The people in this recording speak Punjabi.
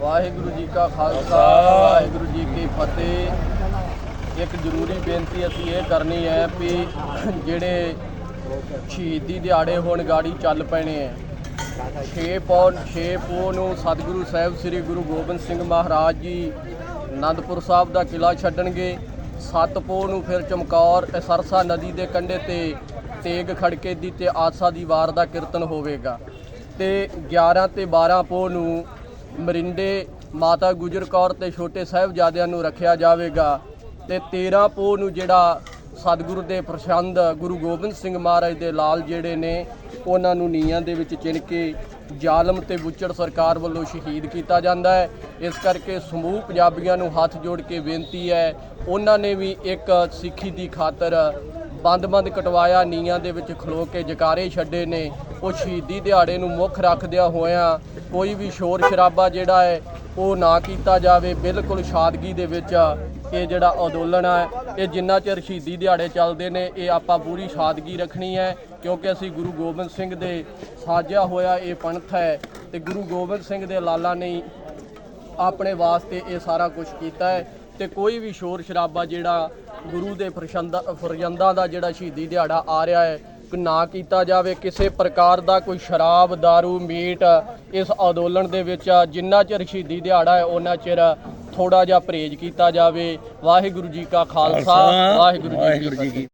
ਵਾਹਿਗੁਰੂ ਜੀ ਕਾ ਖਾਲਸਾ ਵਾਹਿਗੁਰੂ ਜੀ ਕੀ ਫਤਿਹ। ਇੱਕ ਜ਼ਰੂਰੀ ਬੇਨਤੀ ਅਸੀਂ ਇਹ ਕਰਨੀ ਹੈ ਵੀ ਜਿਹੜੇ ਸ਼ਹੀਦੀ ਦਿਹਾੜੇ ਹੁਣ ਗਾੜੀ ਚੱਲ ਪੈਣੇ ਹੈ। 6 ਪੌਣ 6 ਪੋ ਨੂੰ ਸਤਿਗੁਰੂ ਸਾਹਿਬ ਸ੍ਰੀ ਗੁਰੂ ਗੋਬਿੰਦ ਸਿੰਘ ਮਹਾਰਾਜ ਜੀ ਆਨੰਦਪੁਰ ਸਾਹਿਬ ਦਾ ਕਿਲਾ ਛੱਡਣਗੇ। 7 ਪੋ ਨੂੰ ਫਿਰ ਚਮਕੌਰ ਸਰਸਾ ਨਦੀ ਦੇ ਕੰਢੇ ਤੇ ਤੇਗ ਖੜਕੇ ਦੀ ਤੇ ਆਸਾ ਦੀ ਵਾਰ ਦਾ ਕੀਰਤਨ ਹੋਵੇਗਾ। ਤੇ 11 ਤੇ 12 ਪੋ ਨੂੰ ਮਰਿੰਡੇ ਮਾਤਾ ਗੁਜਰ ਕੌਰ ਤੇ ਛੋਟੇ ਸਾਹਿਬਜ਼ਾਦਿਆਂ ਨੂੰ ਰੱਖਿਆ ਜਾਵੇਗਾ ਤੇ 13 ਪੋ ਨੂੰ ਜਿਹੜਾ ਸਤਿਗੁਰੂ ਦੇ ਪ੍ਰਸ਼ੰਦ ਗੁਰੂ ਗੋਬਿੰਦ ਸਿੰਘ ਮਹਾਰਾਜ ਦੇ ਲਾਲ ਜਿਹੜੇ ਨੇ, ਉਹਨਾਂ ਨੂੰ ਨੀਹਾਂ ਦੇ ਵਿੱਚ ਚਿਣ ਕੇ ਜ਼ਾਲਮ ਤੇ ਬੁੱਚੜ ਸਰਕਾਰ ਵੱਲੋਂ ਸ਼ਹੀਦ ਕੀਤਾ ਜਾਂਦਾ ਹੈ। ਇਸ ਕਰਕੇ ਸਮੂਹ ਪੰਜਾਬੀਆਂ ਨੂੰ ਹੱਥ ਜੋੜ ਕੇ ਬੇਨਤੀ ਹੈ, ਉਹਨਾਂ ਨੇ ਵੀ ਇੱਕ ਸਿੱਖੀ ਦੀ ਖਾਤਰ ਬੰਦ-ਬੰਦ ਕਟਵਾਇਆ ਨੀਆਂ ਦੇ ਵਿੱਚ ਖਲੋ ਕੇ ਜਕਾਰੇ ਛੱਡੇ ਨੇ। ਉਹ ਸ਼ਹੀਦੀ ਦਿਹਾੜੇ ਨੂੰ ਮੁੱਖ ਰੱਖਦਿਆਂ ਹੋਇਆਂ ਕੋਈ ਵੀ ਸ਼ੋਰ ਸ਼ਰਾਬਾ ਜਿਹੜਾ ਹੈ, ਉਹ ਨਾ ਕੀਤਾ ਜਾਵੇ। ਬਿਲਕੁਲ ਸਾਦਗੀ ਦੇ ਵਿੱਚ ਇਹ ਜਿਹੜਾ ਅੰਦੋਲਨ ਹੈ, ਇਹ ਜਿੰਨਾ ਚਿਰ ਸ਼ਹੀਦੀ ਦਿਹਾੜੇ ਚੱਲਦੇ ਨੇ, ਇਹ ਆਪਾਂ ਪੂਰੀ ਸਾਦਗੀ ਰੱਖਣੀ ਹੈ। ਕਿਉਂਕਿ ਅਸੀਂ ਗੁਰੂ ਗੋਬਿੰਦ ਸਿੰਘ ਦੇ ਸਾਜਿਆ ਹੋਇਆ ਇਹ ਪੰਥ ਹੈ ਤੇ ਗੁਰੂ ਗੋਬਿੰਦ ਸਿੰਘ ਦੇ ਲਾਲਾ ਨੇ ਆਪਣੇ ਵਾਸਤੇ ਇਹ ਸਾਰਾ ਕੁਝ ਕੀਤਾ ਹੈ। ਤੇ ਕੋਈ ਵੀ ਸ਼ੋਰ ਸ਼ਰਾਬਾ ਜਿਹੜਾ ਗੁਰੂ ਦੇ ਫਰਜ਼ੰਦਾਂ ਦਾ ਜਿਹੜਾ ਸ਼ਹੀਦੀ ਦਿਹਾੜਾ ਆ ਰਿਹਾ ਹੈ ਕਿ ਨਾ ਕੀਤਾ ਜਾਵੇ ਕਿਸੇ ਪ੍ਰਕਾਰ ਦਾ ਕੋਈ ਸ਼ਰਾਬ दारू ਮੀਟ ਇਸ ਅੰਦੋਲਨ ਦੇ ਵਿੱਚ ਜਿੰਨਾ ਚਿਰ ਸ਼ਹੀਦੀ ਦਿਹਾੜਾ ਹੈ ਉਹਨਾਂ ਚਿਰ ਥੋੜਾ ਜਿਹਾ ਪਰਹੇਜ਼ ਕੀਤਾ ਜਾਵੇ। ਵਾਹਿਗੁਰੂ ਜੀ ਕਾ ਖਾਲਸਾ ਵਾਹਿਗੁਰੂ ਜੀ ਕੀ ਫਤਿਹ।